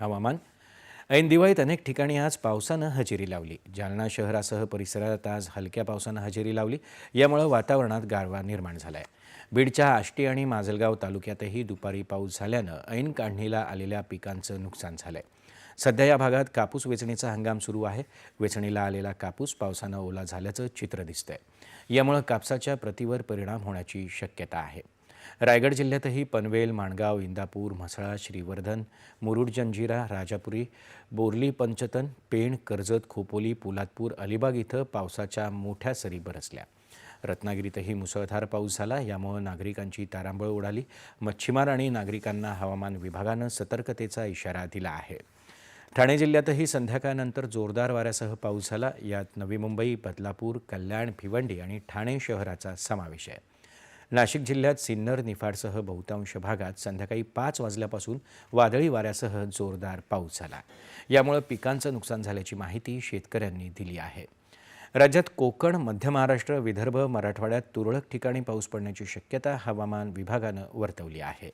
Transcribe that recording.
हवामान. ऐन दिवाळीत अनेक ठिकाणी आज पावसानं हजेरी लावली. जालना शहरासह परिसरात आज हलक्या पावसानं हजेरी लावली. यामुळं वातावरणात गारवा निर्माण झाला आहे बीडच्या आष्टी आणि माजलगाव तालुक्यातही दुपारी पाऊस झाल्यानं ऐन काढणीला आलेल्या पिकांचं नुकसान झालं आहे सध्या या भागात कापूस वेचणीचा हंगाम सुरू आहे. वेचणीला आलेला कापूस पावसानं ओला झाल्याचं चित्र दिसतंय. यामुळं कापसाच्या प्रतीवर परिणाम होण्याची शक्यता आहे. रायगड जिल्ह्यातही पनवेल माणगाव इंदापूर म्हसळा श्रीवर्धन मुरुड जंजिरा राजापुरी बोर्ली पंचतन पेण कर्जत खोपोली पोलादपूर अलिबाग इथं पावसाच्या मोठ्या सरी बरसल्या रत्नागिरीतही मुसळधार पाऊस झाला. यामुळं नागरिकांची तारांबळ उडाली. मच्छीमार आणि नागरिकांना हवामान विभागानं सतर्कतेचा इशारा दिला आहे. ठाणे जिल्ह्यातही संध्याकाळनंतर जोरदार वाऱ्यासह पाऊस झाला. यात नवी मुंबई बदलापूर कल्याण भिवंडी आणि ठाणे शहराचा समावेश आहे. नाशिक जिल्ह्यात सिन्नर निफाडसह बहुतांश भागात संध्याकाळी पाच वाजल्यापासून वादळी वाऱ्यासह जोरदार पाऊस झाला. यामुळे पिकांचं नुकसान झाल्याची माहिती शेतकऱ्यांनी दिली आहे. राज्यात कोकण मध्य महाराष्ट्र विदर्भ मराठवाड्यात तुरळक ठिकाणी पाऊस पडण्याची शक्यता हवामान विभागानं वर्तवली आहे.